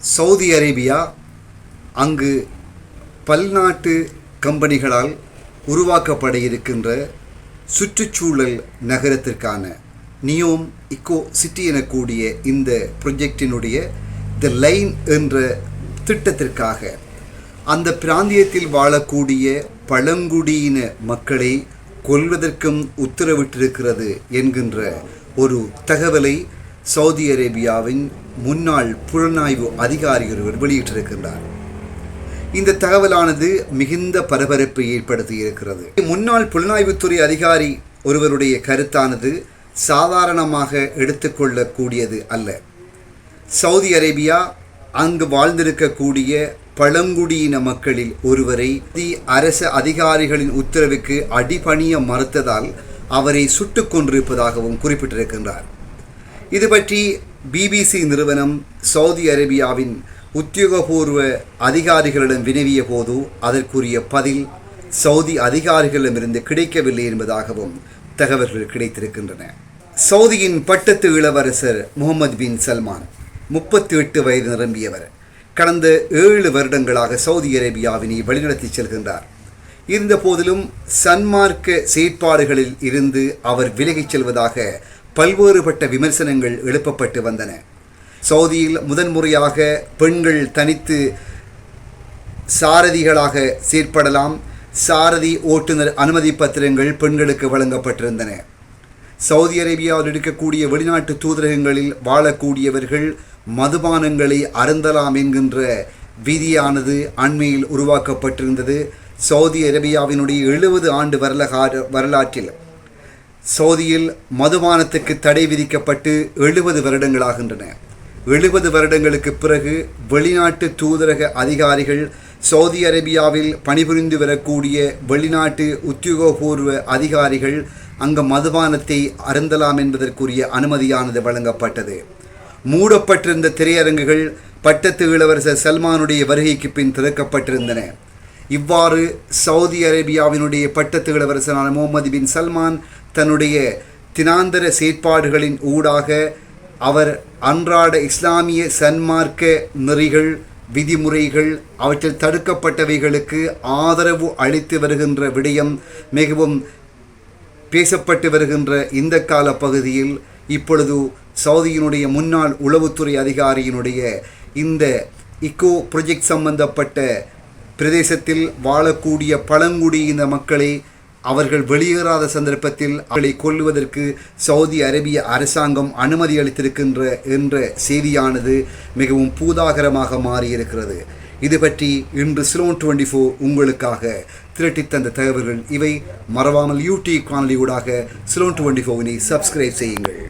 Saudi Arabia அங்கு பல்நாட்டு கம்பெனிகளால் உருவாக்கப்பட இருக்கின்ற சுற்றுச்சூழல் நகரத்திற்கான நியோம் இக்கோ சிட்டி எனக்கூடிய இந்த ப்ரொஜெக்டினுடைய த லைன் என்ற திட்டத்திற்காக அந்த பிராந்தியத்தில் வாழக்கூடிய பழங்குடியின மக்களை கொல்வதற்கும் உத்தரவிட்டிருக்கிறது என்கின்ற ஒரு தகவலை சவுதி அரேபியாவின் முன்னாள் புலனாய்வு அதிகாரி ஒருவர் வெளியிட்டிருக்கின்றார். இந்த தகவலானது மிகுந்த பரபரப்பை ஏற்படுத்தி இருக்கிறது முன்னாள் புலனாய்வுத்துறை அதிகாரி ஒருவருடைய கருத்தானது சாதாரணமாக எடுத்துக்கொள்ளக்கூடியது அல்ல. சவுதி அரேபியா அங்கு வாழ்ந்திருக்கக்கூடிய பழங்குடியின மக்களில் ஒருவரை தி அரச அதிகாரிகளின் உத்தரவுக்கு அடிபணிய மறுத்ததால் அவரை சுட்டுக் கொண்டிருப்பதாகவும் குறிப்பிட்டிருக்கின்றார். இது பற்றி பிபிசி நிறுவனம் சவுதி அரேபியாவின் உத்தியோகபூர்வ அதிகாரிகளிடம் வினவிய போது அதற்குரிய பதில் சவுதி அதிகாரிகளிடமிருந்து கிடைக்கவில்லை என்பதாகவும் தகவல்கள் கிடைத்திருக்கின்றன. சவுதியின் பட்டத்து இளவரசர் முகமது பின் சல்மான் முப்பத்தி எட்டு வயது நிரம்பியவர். கடந்த ஏழு வருடங்களாக சவுதி அரேபியாவினை வழிநடத்தி செல்கின்றார். இருந்த போதிலும் சன்மார்க்க செயற்பாடுகளில் இருந்து அவர் விலகிச் செல்வதாக பல்வேறுபட்ட விமர்சனங்கள் எழுப்பப்பட்டு வந்தன. சவுதியில் முதன்முறையாக பெண்கள் தனித்து சாரதிகளாக செயற்படலாம். சாரதி ஓட்டுநர் அனுமதி பத்திரங்கள் பெண்களுக்கு வழங்கப்பட்டிருந்தன. சவுதி அரேபியாவில் இருக்கக்கூடிய வெளிநாட்டு தூதரகங்களில் வாழக்கூடியவர்கள் மதுபானங்களை அருந்தலாம் என்கின்ற விதியானது அண்மையில் உருவாக்கப்பட்டிருந்தது. சவுதி அரேபியாவினுடைய எழுபது ஆண்டு வரலாறு வரலாற்றில். சவுதியில் மதுபானத்துக்கு தடை விதிக்கப்பட்டு எழுபது வருடங்களாகின்றன. எழுபது வருடங்களுக்கு பிறகு வெளிநாட்டு தூதரக அதிகாரிகள் சவுதி அரேபியாவில் பணிபுரிந்து வரக்கூடிய வெளிநாட்டு உத்தியோகபூர்வ அதிகாரிகள் அங்கு மதுபானத்தை அருந்தலாம் என்பதற்குரிய அனுமதியானது வழங்கப்பட்டது. மூடப்பட்டிருந்த திரையரங்குகள் பட்டத்து இளவரசர் சல்மானுடைய வருகைக்கு பின் திறக்கப்பட்டிருந்தன. இவ்வாறு சவுதி அரேபியாவினுடைய பட்டத்து இளவரசரான முகமது பின் சல்மான் தன்னுடைய தினாந்தர செயற்பாடுகளின் ஊடாக அவர் அன்றாட இஸ்லாமிய சன்மார்க்க நெறிகள் விதிமுறைகள் அவற்றில் தடுக்கப்பட்டவைகளுக்கு ஆதரவு அளித்து வருகின்ற விடயம் மிகவும் பேசப்பட்டு வருகின்ற இந்த கால பகுதியில் இப்பொழுது சவுதியினுடைய முன்னாள் உளவுத்துறை அதிகாரியினுடைய இந்த இக்கோ ப்ரொஜெக்ட் சம்பந்தப்பட்ட பிரதேசத்தில் வாழக்கூடிய பழங்குடியின மக்களை அவர்கள் வெளியேறாத சந்தர்ப்பத்தில் அவர்களை கொல்லுவதற்கு சவுதி அரேபிய அரசாங்கம் அனுமதி அளித்திருக்கின்ற என்ற செய்தியானது மிகவும் பூதாகரமாக மாறியிருக்கிறது. இது பற்றி இன்று சிலோன் டுவெண்ட்டி ஃபோர் உங்களுக்காக திரட்டி தந்த தகவல்கள் இவை. மறவாமல் யூடியூப் காணொலியூடாக சிலோன் டுவெண்ட்டி ஃபோவினை சப்ஸ்கிரைப் செய்யுங்கள்.